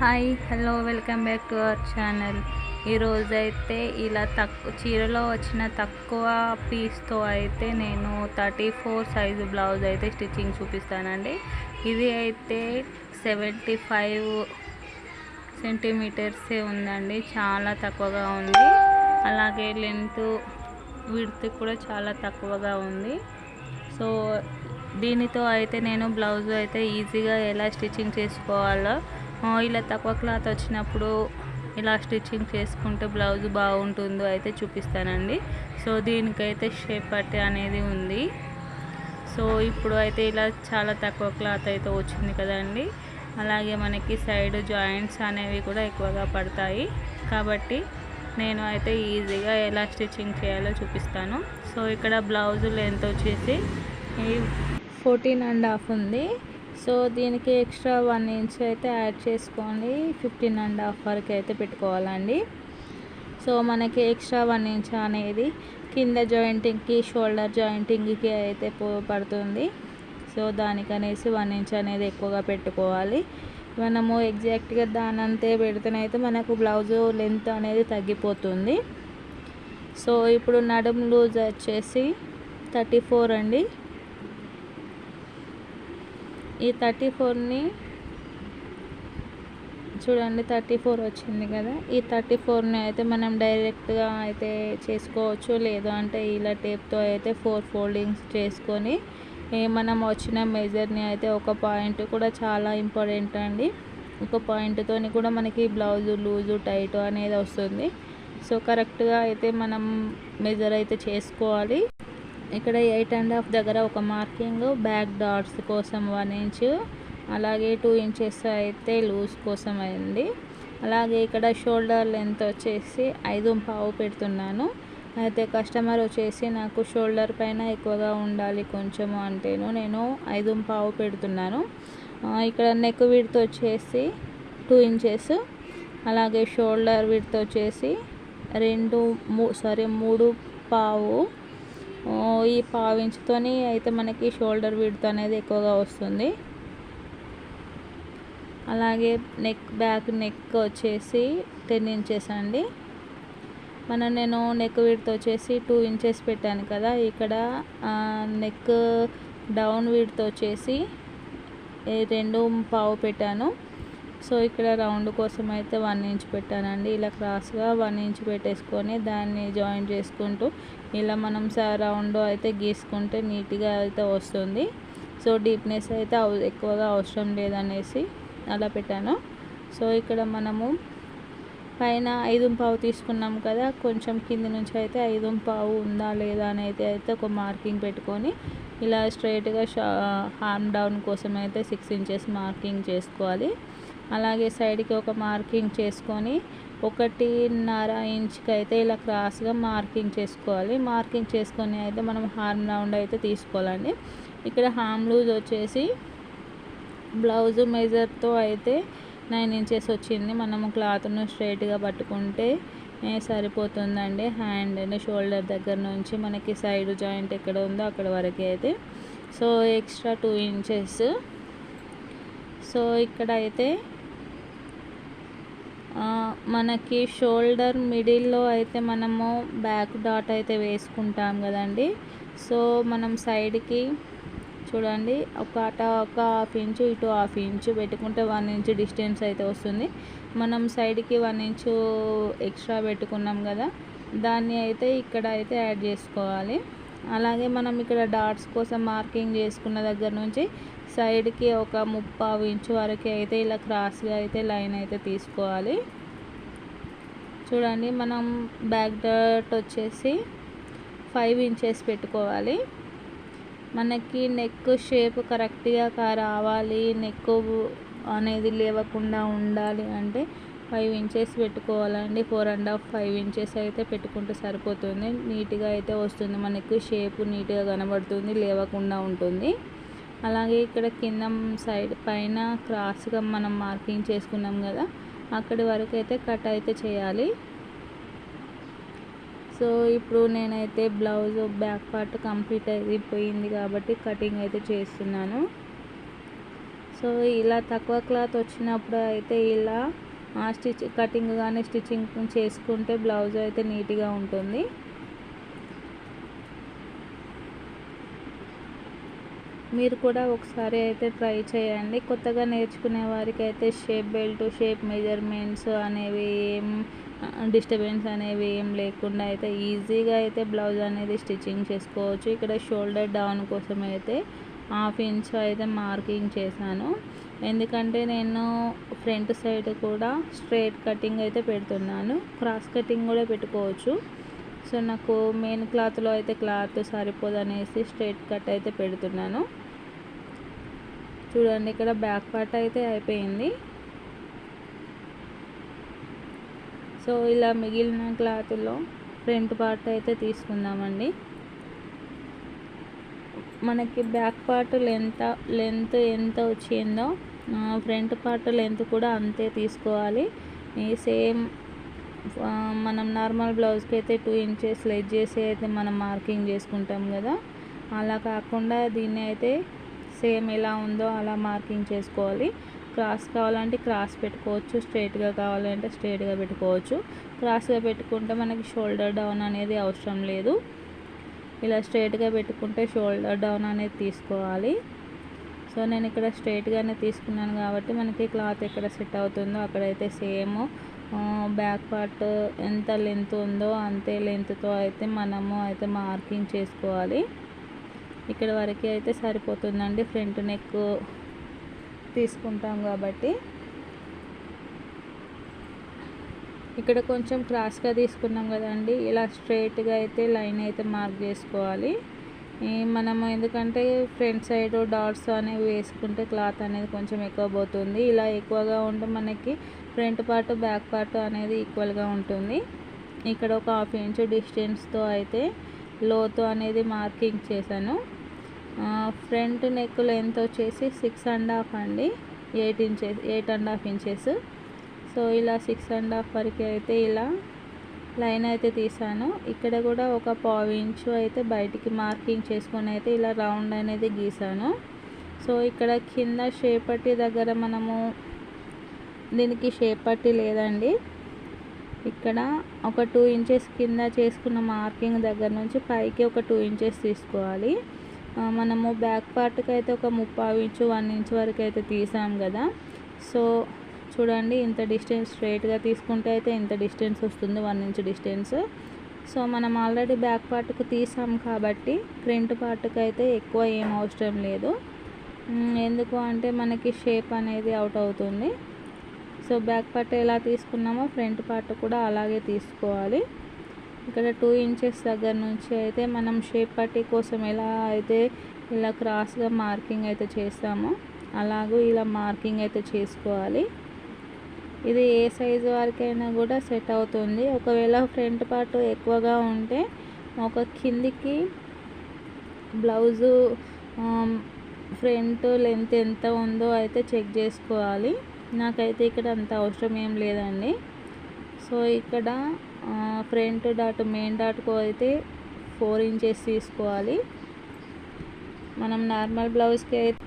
Hi hello welcome back to our channel. ఈరోజు అయితే ఇలా తక్కువ చీరలో వచ్చిన తక్కువ పీస్తో అయితే నేను థర్టీ ఫోర్ సైజు బ్లౌజ్ అయితే స్టిచ్చింగ్ చూపిస్తానండి. ఇది అయితే సెవెంటీ ఫైవ్ సెంటీమీటర్సే ఉందండి. చాలా తక్కువగా ఉంది. అలాగే లెంత్ విడ్త్ కూడా చాలా తక్కువగా ఉంది. సో దీనితో అయితే నేను బ్లౌజ్ అయితే ఈజీగా ఎలా స్టిచ్చింగ్ చేసుకోవాలో ఇలా తక్కువ క్లాత్ వచ్చినప్పుడు ఇలా స్టిచ్చింగ్ చేసుకుంటే బ్లౌజ్ బాగుంటుందో అయితే చూపిస్తానండి. సో దీనికైతే షేప్ పట్టి అనేది ఉంది. సో ఇప్పుడు అయితే ఇలా చాలా తక్కువ క్లాత్ అయితే వచ్చింది కదండి. అలాగే మనకి సైడ్ జాయింట్స్ అనేవి కూడా ఎక్కువగా పడతాయి. కాబట్టి నేను అయితే ఈజీగా ఎలా స్టిచ్చింగ్ చేయాలో చూపిస్తాను. సో ఇక్కడ బ్లౌజ్ లెంత్ వచ్చేసి ఫోర్టీన్ అండ్ హాఫ్ ఉంది. సో దీనికి ఎక్స్ట్రా వన్ ఇంచ్ అయితే యాడ్ చేసుకోండి. ఫిఫ్టీన్ అండ్ హాఫ్ వరకు అయితే పెట్టుకోవాలండి. సో మనకి ఎక్స్ట్రా వన్ ఇంచ్ అనేది కింద జాయింటింగ్కి షోల్డర్ జాయింటింగ్కి అయితే పో- పడుతుంది. సో దానికనేసి వన్ ఇంచ్ అనేది ఎక్కువగా పెట్టుకోవాలి. మనము ఎగ్జాక్ట్గా దాని అంతే పెడితేనైతే మనకు బ్లౌజ్ లెంత్ అనేది తగ్గిపోతుంది. సో ఇప్పుడు నడుము లూజ్ వచ్చేసి థర్టీ ఫోర్ అండి. ఈ థర్టీ ఫోర్ని చూడండి థర్టీ ఫోర్ వచ్చింది కదా. ఈ థర్టీ ఫోర్ని అయితే మనం డైరెక్ట్గా అయితే చేసుకోవచ్చు లేదు అంటే ఇలా టేప్తో అయితే ఫోర్ ఫోల్డింగ్స్ చేసుకొని మనం వచ్చిన మెజర్ని అయితే ఒక పాయింట్ కూడా చాలా ఇంపార్టెంట్ అండి. ఒక పాయింట్తోని కూడా మనకి బ్లౌజు లూజు టైట్ అనేది వస్తుంది. సో కరెక్ట్గా అయితే మనం మెజర్ అయితే చేసుకోవాలి. ఇక్కడ ఎయిట్ అండ్ హాఫ్ దగ్గర ఒక మార్కింగ్ బ్యాక్ డాట్స్ కోసం వన్ ఇంచ్ అలాగే టూ ఇంచెస్ అయితే లూజ్ కోసం అయింది. అలాగే ఇక్కడ షోల్డర్ లెంత్ వచ్చేసి ఐదు పావు పెడుతున్నాను. అయితే కస్టమర్ వచ్చేసి నాకు షోల్డర్ పైన ఎక్కువగా ఉండాలి కొంచెము అంటేను నేను ఐదు పావు పెడుతున్నాను. ఇక్కడ నెక్ విడ్త్ వచ్చేసి టూ ఇంచెస్ అలాగే షోల్డర్ విడ్త్ వచ్చేసి రెండు మూ సారీ మూడు పావు ఈ పావు ఇంచుతోని అయితే మనకి షోల్డర్ విడ్త్ అనేది ఎక్కువగా వస్తుంది. అలాగే నెక్ బ్యాక్ నెక్ వచ్చేసి టెన్ ఇంచెస్ అండి. మన నేను నెక్ విడ్త్ వచ్చేసి టూ ఇంచెస్ పెట్టాను కదా ఇక్కడ నెక్ డౌన్ విడ్త్ వచ్చేసి రెండు పావు పెట్టాను. సో ఇక్కడ రౌండ్ కోసం అయితే వన్ ఇంచ్ పెట్టానండి. ఇలా క్రాస్గా వన్ ఇంచ్ పెట్టేసుకొని దాన్ని జాయిన్ చేసుకుంటూ ఇలా మనం స రౌండ్ అయితే గీసుకుంటే నీట్గా అయితే వస్తుంది. సో డీప్నెస్ అయితే ఎక్కువగా అవసరం లేదనేసి అలా పెట్టాను. సో ఇక్కడ మనము పైన ఐదు పావు తీసుకున్నాం కదా కొంచెం కింది నుంచి అయితే ఐదు పావు ఉందా లేదా అనేది అయితే ఒక మార్కింగ్ పెట్టుకొని ఇలా స్ట్రైట్గా షా హార్మ్ డౌన్ కోసం అయితే సిక్స్ ఇంచెస్ మార్కింగ్ చేసుకోవాలి. అలాగే సైడ్కి ఒక మార్కింగ్ చేసుకొని ఒకటిన్నర ఇంచ్కి అయితే ఇలా క్రాస్గా మార్కింగ్ చేసుకోవాలి. మార్కింగ్ చేసుకొని అయితే మనం హార్మ్ రౌండ్ అయితే తీసుకోవాలండి. ఇక్కడ హార్మ్ లూజ్ వచ్చేసి బ్లౌజ్ మెజర్తో అయితే నైన్ ఇంచెస్ వచ్చింది. మనము క్లాత్ను స్ట్రైట్గా పట్టుకుంటే సరిపోతుందండి. హ్యాండ్ అండ్ షోల్డర్ దగ్గర నుంచి మనకి సైడ్ జాయింట్ ఎక్కడ ఉందో అక్కడ వరకు అయితే. So extra two inches. So ఇక్కడ అయితే మనకి షోల్డర్ మిడిల్లో అయితే మనము బ్యాక్ డాట్ అయితే వేసుకుంటాం కదండి. సో మనం సైడ్కి చూడండి ఒక అట ఒక హాఫ్ ఇంచు ఇటు హాఫ్ ఇంచు పెట్టుకుంటే వన్ ఇంచు డిస్టెన్స్ అయితే వస్తుంది. మనం సైడ్కి వన్ ఇంచు ఎక్స్ట్రా పెట్టుకున్నాం కదా దాన్ని అయితే ఇక్కడ అయితే యాడ్ చేసుకోవాలి. అలాగే మనం ఇక్కడ డాట్స్ కోసం మార్కింగ్ చేసుకున్న దగ్గర నుంచి సైడ్కి ఒక ముప్పావు ఇంచు వరకు అయితే ఇలా క్రాస్గా అయితే లైన్ అయితే తీసుకోవాలి. చూడండి మనం బ్యాక్ డాట్ వచ్చేసి ఫైవ్ ఇంచెస్ పెట్టుకోవాలి. మనకి నెక్ షేప్ కరెక్ట్గా రావాలి. నెక్ అనేది లేవకుండా ఉండాలి అంటే ఫైవ్ ఇంచెస్ పెట్టుకోవాలండి. Four and half five inches అయితే పెట్టుకుంటే సరిపోతుంది. నీట్గా అయితే వస్తుంది. మనకు షేప్ నీట్గా కనబడుతుంది లేవకుండా ఉంటుంది. అలాగే ఇక్కడ కింద సైడ్ పైన క్రాస్గా మనం మార్కింగ్ చేసుకున్నాం కదా అక్కడి వరకు అయితే కట్ అయితే చేయాలి. సో ఇప్పుడు నేనైతే బ్లౌజ్ బ్యాక్ పార్ట్ కంప్లీట్ అయిపోయింది కాబట్టి కటింగ్ అయితే చేస్తున్నాను. సో ఇలా తక్కువ క్లాత్ వచ్చినప్పుడు అయితే ఇలా స్టిచ్ కటింగ్ కానీ స్టిచ్చింగ్ చేసుకుంటే బ్లౌజ్ అయితే నీట్గా ఉంటుంది. మీరు కూడా ఒకసారి అయితే ట్రై చేయండి. కొత్తగా నేర్చుకునే వారికి అయితే షేప్ బెల్ట్ షేప్ మెజర్మెంట్స్ అనేవి ఏం డిస్టర్బెన్స్ అనేవి ఏం లేకుండా అయితే ఈజీగా అయితే బ్లౌజ్ అనేది స్టిచ్చింగ్ చేసుకోవచ్చు. ఇక్కడ షోల్డర్ డౌన్ కోసం అయితే హాఫ్ ఇంచ్ అయితే మార్కింగ్ చేశాను. ఎందుకంటే నేను ఫ్రంట్ సైడ్ కూడా స్ట్రైట్ కటింగ్ అయితే పెడుతున్నాను. క్రాస్ కటింగ్ కూడా పెట్టుకోవచ్చు. సో నాకు మెయిన్ క్లాత్లో అయితే క్లాత్ సరిపోదు అనేసి స్ట్రైట్ కట్ అయితే పెడుతున్నాను. చూడండి ఇక్కడ బ్యాక్ పార్ట్ అయితే అయిపోయింది. సో ఇలా మిగిలిన క్లాత్లో ఫ్రంట్ పార్ట్ అయితే తీసుకుందామండి. మనకి బ్యాక్ పార్ట్ లెంత్ లెంత్ ఎంత వచ్చిందో ఫ్రంట్ పార్ట్ లెంత్ కూడా అంతే తీసుకోవాలి. ఈ సేమ్ మనం నార్మల్ బ్లౌజ్కి అయితే టూ ఇంచెస్ లెజ్ చేసి అయితే మనం మార్కింగ్ చేసుకుంటాం కదా. అలా కాకుండా దీన్ని అయితే సేమ్ ఎలా ఉందో అలా మార్కింగ్ చేసుకోవాలి. క్రాస్ కావాలంటే క్రాస్ పెట్టుకోవచ్చు. స్ట్రైట్గా కావాలంటే స్ట్రైట్గా పెట్టుకోవచ్చు. క్రాస్గా పెట్టుకుంటే మనకి షోల్డర్ డౌన్ అనేది అవసరం లేదు. ఇలా స్ట్రైట్గా పెట్టుకుంటే షోల్డర్ డౌన్ అనేది తీసుకోవాలి. సో నేను ఇక్కడ స్ట్రైట్గానే తీసుకున్నాను కాబట్టి మనకి క్లాత్ ఎక్కడ సెట్ అవుతుందో అక్కడైతే సేమ్. బ్యాక్ పార్ట్ ఎంత లెంత్ ఉందో అంతే లెంత్తో అయితే మనము అయితే మార్కింగ్ చేసుకోవాలి. ఇక్కడ వరకు అయితే సరిపోతుందండి. ఫ్రంట్ నెక్ తీసుకుంటాం కాబట్టి. ఇక్కడ కొంచెం క్రాస్గా తీసుకున్నాం కదండి. ఇలా స్ట్రైట్గా అయితే లైన్ అయితే మార్క్ చేసుకోవాలి. మనము ఎందుకంటే ఫ్రంట్ సైడ్ డాట్స్ అనేవి వేసుకుంటే క్లాత్ అనేది కొంచెం ఎక్కువ పోతుంది. ఇలా ఎక్కువగా ఉంటే మనకి ఫ్రంట్ పార్ట్ బ్యాక్ పార్ట్ అనేది ఈక్వల్గా ఉంటుంది. ఇక్కడ ఒక హాఫ్ ఇంచ్ డిస్టెన్స్తో అయితే లోతు అనేది మార్కింగ్ చేశాను. ఫ్రంట్ నెక్ లెంత్ వచ్చేసి సిక్స్ అండ్ హాఫ్ అండి. Eight inches eight and half inches. So ఇలా సిక్స్ అండ్ హాఫ్ వరకు అయితే ఇలా లైన్ అయితే తీసాను. ఇక్కడ కూడా ఒక పావు ఇంచు అయితే బయటికి మార్కింగ్ చేసుకొని అయితే ఇలా రౌండ్ అనేది గీసాను. సో ఇక్కడ కింద షేపట్టి దగ్గర మనము దీనికి షేపట్టి లేదండి. ఇక్కడ ఒక టూ ఇంచెస్ కింద చేసుకున్న మార్కింగ్ దగ్గర నుంచి పైకి ఒక టూ ఇంచెస్ తీసుకోవాలి. మనము బ్యాక్ పార్ట్కి అయితే ఒక ముప్పై ఇంచు వన్ ఇంచ్ వరకు అయితే తీసాం కదా. సో చూడండి ఇంత డిస్టెన్స్ స్ట్రైట్గా తీసుకుంటే అయితే ఇంత డిస్టెన్స్ వస్తుంది వన్ ఇంచ్ డిస్టెన్స్ సో మనం ఆల్రెడీ బ్యాక్ పార్ట్కి తీసాం కాబట్టి ఫ్రంట్ పార్ట్కి అయితే ఎక్కువ ఏం అవసరం లేదు. ఎందుకు అంటే మనకి షేప్ అనేది అవుట్ అవుతుంది. సో బ్యాక్ పార్ట్ ఎలా తీసుకున్నామో ఫ్రంట్ పార్ట్ కూడా అలాగే తీసుకోవాలి. ఇక్కడ టూ ఇంచెస్ దగ్గర నుంచి అయితే మనం షేప్ పట్టి కోసం ఎలా అయితే ఇలా క్రాస్గా మార్కింగ్ అయితే చేస్తామో అలాగూ ఇలా మార్కింగ్ అయితే చేసుకోవాలి. ఇది ఏ సైజు వరకైనా కూడా సెట్ అవుతుంది. ఒకవేళ ఫ్రంట్ పార్ట్ ఎక్కువగా ఉంటే ఒక కిందికి బ్లౌజు ఫ్రంట్ లెంత్ ఎంత ఉందో అయితే చెక్ చేసుకోవాలి. నాకైతే ఇక్కడ అంత అవసరం ఏం లేదండి. సో ఇక్కడ ఫ్రంట్ డాట్ మెయిన్ డాట్కు అయితే ఫోర్ ఇంచెస్ తీసుకోవాలి. మనం నార్మల్ బ్లౌజ్కి అయితే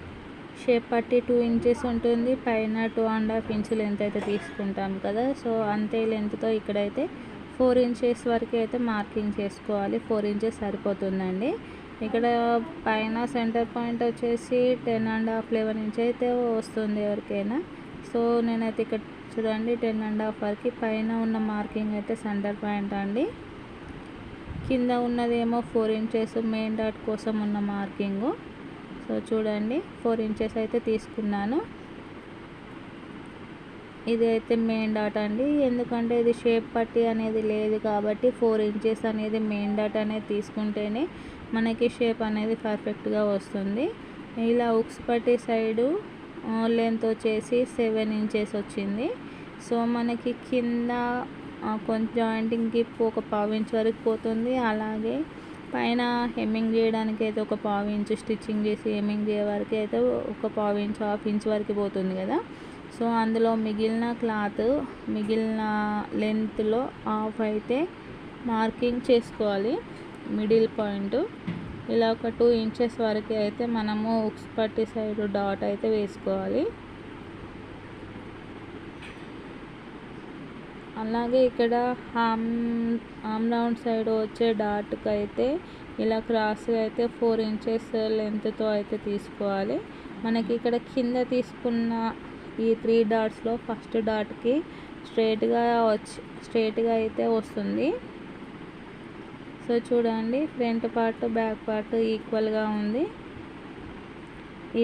షేప్ పట్టి టూ ఇంచెస్ ఉంటుంది. పైన two and half inch length అయితే తీసుకుంటాం కదా. సో అంతే లెంత్తో ఇక్కడైతే ఫోర్ ఇంచెస్ వరకు అయితే మార్కింగ్ చేసుకోవాలి. ఫోర్ ఇంచెస్ సరిపోతుందండి. ఇక్కడ పైన సెంటర్ పాయింట్ వచ్చేసి ten and half eleven inch అయితే వస్తుంది ఎవరికైనా. సో నేనైతే ఇక్కడ చూడండి టెన్ అండ్ హాఫ్ వరకు. పైన ఉన్న మార్కింగ్ అయితే సెంటర్ పాయింట్ అండి. కింద ఉన్నదేమో ఫోర్ ఇంచెస్ మెయిన్ డాట్ కోసం ఉన్న మార్కింగు. సో చూడండి ఫోర్ ఇంచెస్ అయితే తీసుకున్నాను. ఇది అయితే మెయిన్ డాట్ అండి. ఎందుకంటే ఇది షేప్ పట్టి అనేది లేదు కాబట్టి ఫోర్ ఇంచెస్ అనేది మెయిన్ డాట్ అనేది తీసుకుంటేనే మనకి షేప్ అనేది పర్ఫెక్ట్గా వస్తుంది. ఇలా ఉక్స్ పట్టి సైడు లెంత్ వచ్చేసి సెవెన్ ఇంచెస్ వచ్చింది. సో మనకి కింద కొంచెం జాయింటింగ్కి ఒక పావు ఇంచ్ వరకు పోతుంది. అలాగే పైన హెమ్మింగ్ చేయడానికి అయితే ఒక పావు ఇంచు స్టిచ్చింగ్ చేసి హెమ్మింగ్ చేయ వరకు అయితే ఒక పావు ఇంచ్ హాఫ్ ఇంచ్ వరకు పోతుంది కదా. సో అందులో మిగిలిన క్లాత్ మిగిలిన లెంత్లో హాఫ్ అయితే మార్కింగ్ చేసుకోవాలి. Middle point. ఇలా ఒక టూ ఇంచెస్ వరకు అయితే మనము ఉక్స్ పట్టి సైడ్ డాట్ అయితే వేసుకోవాలి. అలాగే ఇక్కడ హామ్ హామ్ రౌండ్ సైడ్ వచ్చే డాట్కి అయితే ఇలా క్రాస్గా అయితే ఫోర్ ఇంచెస్ లెంత్తో అయితే తీసుకోవాలి. మనకి ఇక్కడ కింద తీసుకున్న ఈ త్రీ డాట్స్లో ఫస్ట్ డాట్కి స్ట్రేట్గా వచ్చి స్ట్రేట్గా అయితే వస్తుంది. సో చూడండి ఫ్రంట్ పార్ట్ బ్యాక్ పార్ట్ ఈక్వల్గా ఉంది.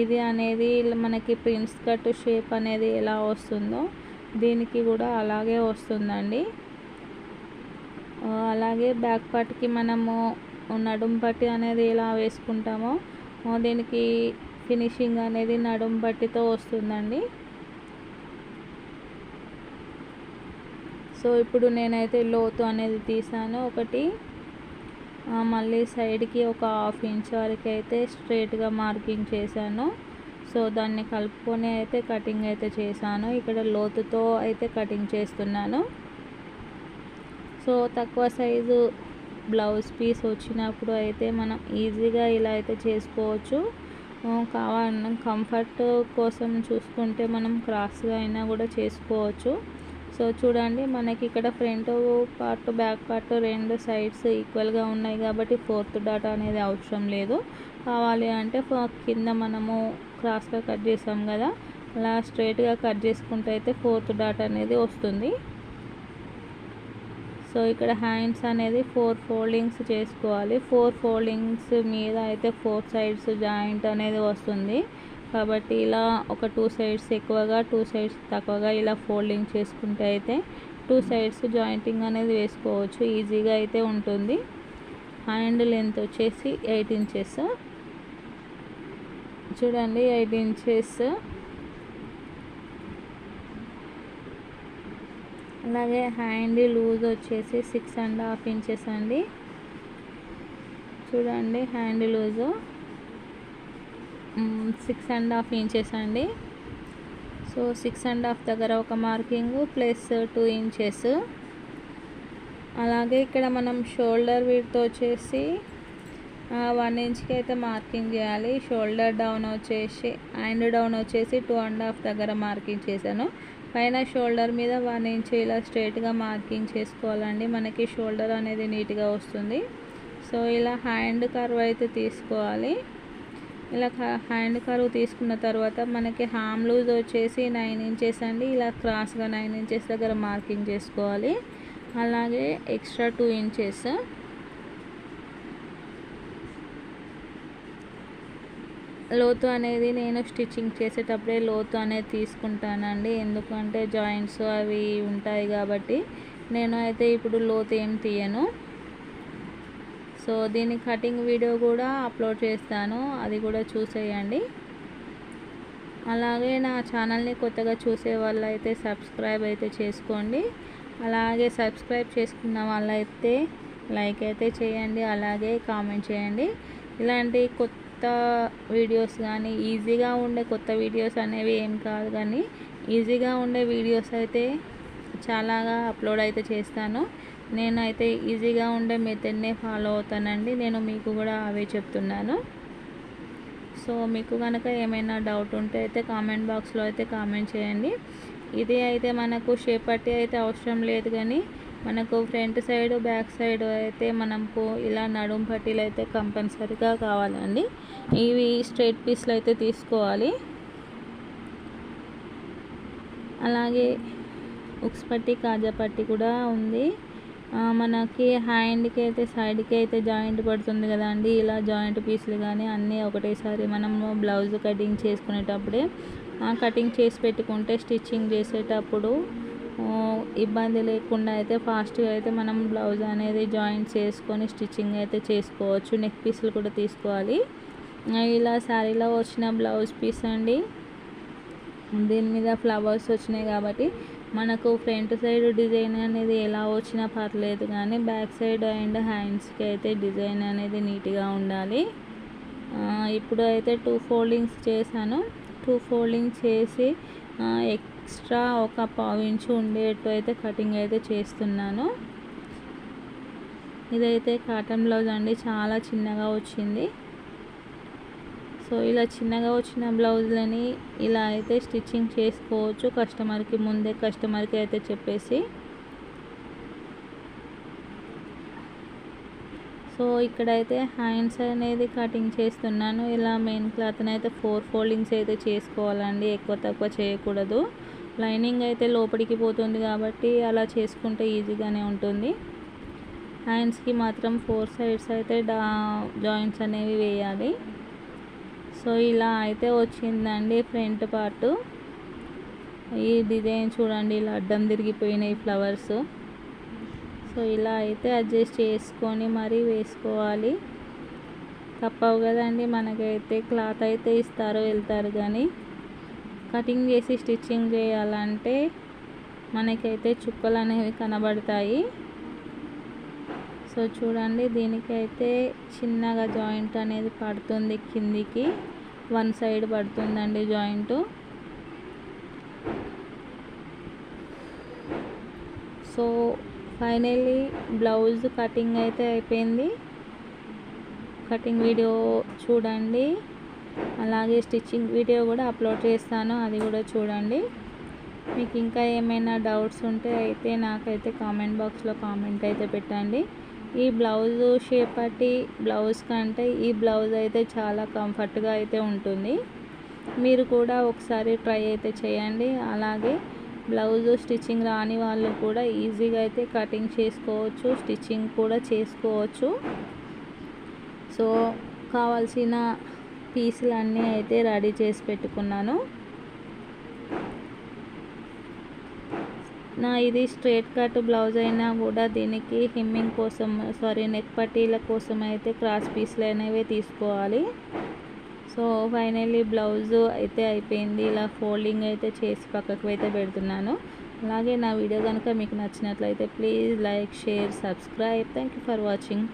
ఇది అనేది మనకి ప్రిన్స్ కట్ షేప్ అనేది ఎలా వస్తుందో దీనికి కూడా అలాగే వస్తుందండి. అలాగే బ్యాక్ పార్ట్కి మనము నడుం పట్టి అనేది ఎలా వేసుకుంటామో దీనికి ఫినిషింగ్ అనేది నడుం పట్టితో వస్తుందండి. సో ఇప్పుడు నేనైతే లోతు అనేది తీసాను. ఒకటి మళ్ళీ సైడ్కి ఒక హాఫ్ ఇంచ్ వరకు అయితే స్ట్రేట్గా మార్కింగ్ చేశాను. సో దాన్ని కలుపుకొని అయితే కటింగ్ అయితే చేశాను. ఇక్కడ లోతుతో అయితే కటింగ్ చేస్తున్నాను. సో తక్కువ సైజు బ్లౌజ్ పీస్ వచ్చినప్పుడు అయితే మనం ఈజీగా ఇలా అయితే చేసుకోవచ్చు. కావాలన్నా కంఫర్ట్ కోసం చూసుకుంటే మనం క్రాస్గా అయినా కూడా చేసుకోవచ్చు. సో చూడండి మనకి ఇక్కడ ఫ్రంట్ పార్ట్ బ్యాక్ పార్ట్ రెండు సైడ్స్ ఈక్వల్గా ఉన్నాయి కాబట్టి ఫోర్త్ డాటా అనేది అవసరం లేదు. కావాలి అంటే కింద మనము క్రాస్గా కట్ చేసాం కదా అలా స్ట్రైట్గా కట్ చేసుకుంటే అయితే ఫోర్త్ డాట్ అనేది వస్తుంది. సో ఇక్కడ హ్యాండ్స్ అనేది ఫోర్ ఫోల్డింగ్స్ చేసుకోవాలి. ఫోర్ ఫోల్డింగ్స్ మీద అయితే ఫోర్ సైడ్స్ జాయింట్ అనేది వస్తుంది. కాబట్టి ఇలా ఒక టూ సైడ్స్ ఎక్కువగా టూ సైడ్స్ తక్కువగా ఇలా ఫోల్డింగ్ చేసుకుంటే అయితే టూ సైడ్స్ జాయింటింగ్ అనేది వేసుకోవచ్చు. ఈజీగా అయితే ఉంటుంది. హ్యాండ్ లెంత్ వచ్చేసి ఎయిట్ ఇంచెస్. చూడండి ఎయిట్ ఇంచెస్. అలాగే హ్యాండ్ లూజ్ వచ్చేసి సిక్స్ అండ్ హాఫ్ ఇంచెస్ అండి. చూడండి hand loose. Six and half inches అండి సో సిక్స్ అండ్ హాఫ్ దగ్గర ఒక మార్కింగ్ ప్లస్ టూ ఇంచెస్ అలాగే ఇక్కడ మనం షోల్డర్ వీటితో వచ్చేసి వన్ ఇంచ్కి అయితే మార్కింగ్ చేయాలి. షోల్డర్ డౌన్ వచ్చేసి హ్యాండ్ డౌన్ వచ్చేసి టూ అండ్ హాఫ్ దగ్గర మార్కింగ్ చేశాను. పైన షోల్డర్ మీద వన్ ఇంచ్ ఇలా స్ట్రైట్గా మార్కింగ్ చేసుకోవాలండి. మనకి షోల్డర్ అనేది నీట్గా వస్తుంది. సో ఇలా హ్యాండ్ కర్వ్ అయితే తీసుకోవాలి. ఇలా హ్యాండ్ కర్వ్ తీసుకున్న తర్వాత మనకి హామ్ లూజ్ వచ్చేసి నైన్ ఇంచెస్ అండి. ఇలా క్రాస్గా నైన్ ఇంచెస్ దగ్గర మార్కింగ్ చేసుకోవాలి. అలాగే ఎక్స్ట్రా టూ ఇంచెస్ లోతు అనేది నేను స్టిచ్చింగ్ చేసేటప్పుడే లోతు అనేది తీసుకుంటానండి. ఎందుకంటే జాయింట్స్ అవి ఉంటాయి కాబట్టి నేను అయితే ఇప్పుడు లోతు ఏం తీయను. సో దీని కటింగ్ వీడియో కూడా అప్లోడ్ చేస్తాను. అది కూడా చూసేయండి. అలాగే నా ఛానల్ని కొత్తగా చూసే వాళ్ళైతే సబ్స్క్రైబ్ అయితే చేసుకోండి. అలాగే సబ్స్క్రైబ్ చేసుకున్న వాళ్ళైతే లైక్ అయితే చేయండి. అలాగే కామెంట్ చేయండి. ఇలాంటి కొత్త వీడియోస్ కానీ ఈజీగా ఉండే కొత్త వీడియోస్ అనేవి ఏం కాదు కానీ ఈజీగా ఉండే వీడియోస్ అయితే చాలాగా అప్లోడ్ అయితే చేస్తాను. నేనైతే ఈజీగా ఉండే మెథడ్నే ఫాలో అవుతానండి. నేను మీకు కూడా అవే చెప్తున్నాను. సో మీకు కనుక ఏమైనా డౌట్ ఉంటే అయితే కామెంట్ బాక్స్లో అయితే కామెంట్ చేయండి. ఇది అయితే మనకు షేప్ పట్టి అయితే అవసరం లేదు కానీ మనకు ఫ్రంట్ సైడ్ బ్యాక్ సైడ్ అయితే మనకు ఇలా నడుం పట్టీలు అయితే కంపల్సరీగా కావాలండి. ఇవి స్ట్రైట్ పీస్లు అయితే తీసుకోవాలి. అలాగే ఉక్స్ పట్టి కాజా పట్టి కూడా ఉంది. మనకి హ్యాండ్కి అయితే సైడ్కి అయితే జాయింట్ పడుతుంది కదండి ఇలా జాయింట్ పీసులు కానీ అన్నీ ఒకటేసారి మనము బ్లౌజ్ కటింగ్ చేసుకునేటప్పుడే కటింగ్ చేసి పెట్టుకుంటే స్టిచ్చింగ్ చేసేటప్పుడు ఇబ్బంది లేకుండా అయితే ఫాస్ట్గా అయితే మనం బ్లౌజ్ అనేది జాయింట్ చేసుకొని స్టిచ్చింగ్ అయితే చేసుకోవచ్చు. నెక్ పీసులు కూడా తీసుకోవాలి. ఇలా శారీలో వచ్చిన బ్లౌజ్ పీస్ అండి. దీని మీద ఫ్లవర్స్ వచ్చినాయి కాబట్టి మనకు ఫ్రంట్ సైడ్ డిజైన్ అనేది ఎలా వచ్చినా పర్లేదు కానీ బ్యాక్ సైడ్ అండ్ హ్యాండ్స్కి అయితే డిజైన్ అనేది నీట్గా ఉండాలి. ఇప్పుడు అయితే టూ ఫోల్డింగ్స్ చేశాను. టూ ఫోల్డింగ్ చేసి ఎక్స్ట్రా ఒక పావు ఇంచు ఉండేట్టు అయితే కటింగ్ అయితే చేస్తున్నాను. ఇదైతే కాటన్ బ్లౌజ్ అండి చాలా చిన్నగా వచ్చింది. సో ఇలా చిన్నగా వచ్చిన బ్లౌజ్లని ఇలా అయితే స్టిచ్చింగ్ చేసుకోవచ్చు కస్టమర్కి ముందే కస్టమర్కి అయితే చెప్పేసి. సో ఇక్కడైతే హ్యాండ్స్ అనేది కటింగ్ చేస్తున్నాను. ఇలా మెయిన్ క్లాత్ని అయితే ఫోర్ ఫోల్డింగ్స్ అయితే చేసుకోవాలండి. ఎక్కువ తక్కువ చేయకూడదు. లైనింగ్ అయితే లోపలికి పోతుంది కాబట్టి అలా చేసుకుంటే ఈజీగానే ఉంటుంది. హ్యాండ్స్కి మాత్రం ఫోర్ సైడ్స్ అయితే డా జాయింట్స్ అనేవి వేయాలి. సో ఇలా అయితే వచ్చిందండి ఫ్రంట్ పార్ట్. ఈ డిజైన్ చూడండి ఇలా అడ్డం తిరిగిపోయినాయి ఫ్లవర్స్. సో ఇలా అయితే అడ్జస్ట్ చేసుకొని మరీ వేసుకోవాలి. తప్పవు కదండి మనకైతే క్లాత్ అయితే ఇస్తారు వెళ్తారు కానీ. కటింగ్ చేసి స్టిచ్చింగ్ చేయాలంటే మనకైతే చుక్కలు అనేవి కనబడతాయి. సో చూడండి దీనికైతే చిన్నగా జాయింట్ అనేది పడుతుంది కిందికి. వన్ సైడ్ పడుతుందండి joint. So finally blouse cutting అయితే అయిపోయింది. కటింగ్ వీడియో చూడండి. అలాగే స్టిచ్చింగ్ వీడియో కూడా అప్లోడ్ చేస్తాను అది కూడా చూడండి. మీకు ఇంకా ఏమైనా డౌట్స్ ఉంటే అయితే నాకైతే కామెంట్ బాక్స్లో కామెంట్ అయితే పెట్టండి. ఈ బ్లౌజ్ షేపటి బ్లౌజ్ కంటే ఈ బ్లౌజ్ అయితే చాలా కంఫర్ట్గా అయితే ఉంటుంది. మీరు కూడా ఒకసారి ట్రై అయితే చేయండి. అలాగే బ్లౌజ్ స్టిచ్చింగ్ రాని వాళ్ళు కూడా ఈజీగా అయితే కటింగ్ చేసుకోవచ్చు స్టిచ్చింగ్ కూడా చేసుకోవచ్చు. సో కావాల్సిన పీసులన్నీ అయితే రెడీ చేసి పెట్టుకున్నాను. నా ఇది స్ట్రేట్ కట్ బ్లౌజ్ అయినా కూడా దీనికి హిమ్మింగ్ కోసం సారీ నెక్ పట్టీల కోసం అయితే క్రాస్ పీస్లు అనేవి తీసుకోవాలి. సో ఫైనల్లీ బ్లౌజ్ అయితే అయిపోయింది. ఇలా ఫోల్డింగ్ అయితే చేసి పక్కకు అయితే పెడుతున్నాను. అలాగే నా వీడియో కనుక మీకు నచ్చినట్లయితే please like share subscribe. Thank you for watching.